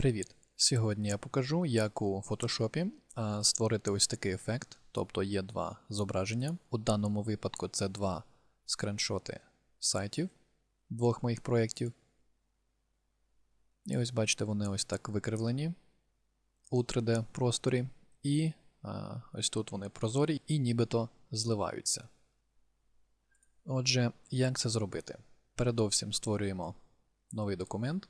Привіт! Сьогодні я покажу, як у Photoshop створити ось такий ефект. Тобто є два зображення. У даному випадку це два скріншоти сайтів двох моїх проєктів. І ось бачите, вони ось так викривлені у 3D просторі. І а, ось тут вони прозорі і нібито зливаються. Отже, як це зробити? Передовсім створюємо новий документ.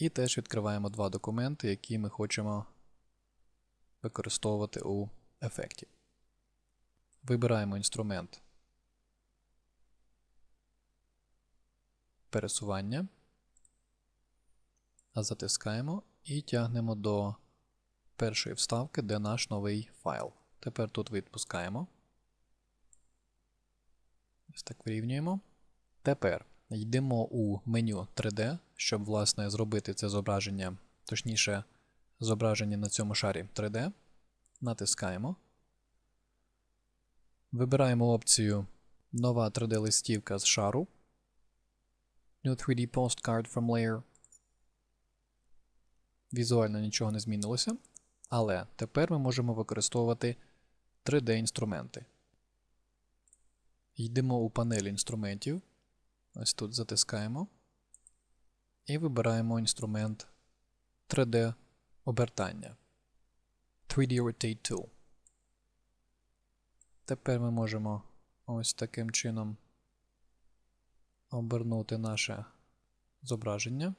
І теж відкриваємо два документи, які ми хочемо використовувати у ефекті. Вибираємо інструмент пересування, затискаємо і тягнемо до першої вставки, де наш новий файл. Тепер тут відпускаємо. Ось так вирівнюємо. Тепер йдемо у меню 3D, щоб, власне, зробити це зображення, точніше, зображення на цьому шарі 3D. Натискаємо. Вибираємо опцію Нова 3D-листівка з шару. New 3D Postcard from Layer. Візуально нічого не змінилося. Але тепер ми можемо використовувати 3D-інструменти. Йдемо у панель інструментів. Ось тут затискаємо. І вибираємо інструмент 3D обертання. 3D Rotate Tool. Тепер ми можемо ось таким чином обернути наше зображення.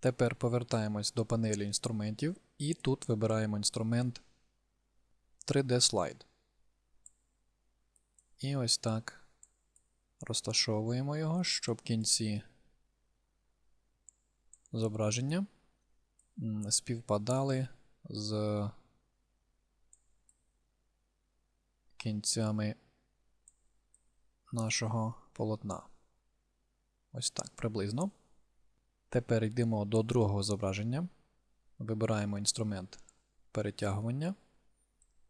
Тепер повертаємось до панелі інструментів і тут вибираємо інструмент 3D Slide. І ось так розташовуємо його, щоб кінці зображення співпадали з кінцями нашого полотна. Ось так приблизно. Тепер йдемо до другого зображення. Вибираємо інструмент перетягування,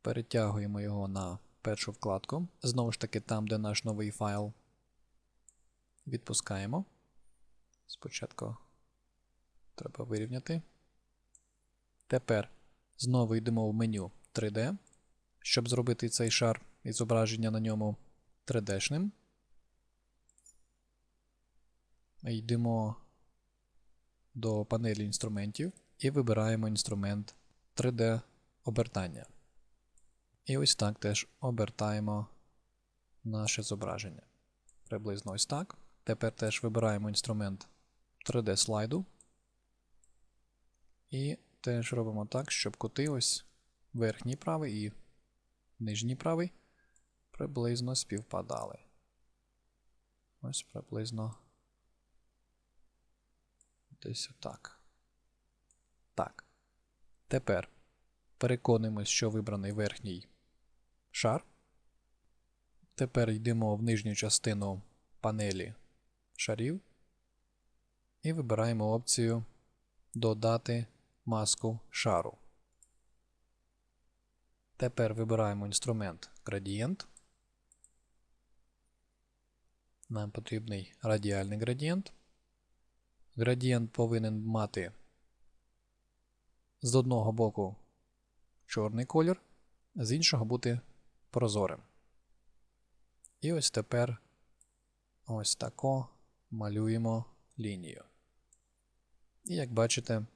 перетягуємо його на першу вкладку. Знову ж таки, там, де наш новий файл. Відпускаємо. Спочатку треба вирівняти. Тепер знову йдемо в меню 3D, щоб зробити цей шар і зображення на ньому 3D-шним. Йдемо до панелі інструментів і вибираємо інструмент 3D обертання. І ось так теж обертаємо наше зображення. Приблизно ось так. Тепер теж вибираємо інструмент 3D слайду. І теж робимо так, щоб кути ось верхній правий і нижній правий приблизно співпадали. Ось приблизно десь отак. Так. Тепер переконуємось, що вибраний верхній шар. Тепер йдемо в нижню частину панелі шарів і вибираємо опцію Додати маску шару. Тепер вибираємо інструмент градієнт. Нам потрібний радіальний градієнт. Градієнт повинен мати з одного боку чорний колір, з іншого бути прозорим. І ось тепер ось тако малюємо лінію. І як бачите,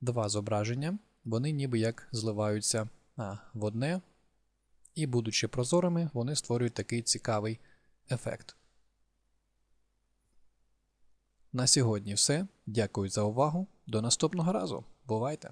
два зображення, вони ніби як зливаються а, в одне, і, будучи прозорими, вони створюють такий цікавий ефект. На сьогодні все. Дякую за увагу. До наступного разу. Бувайте!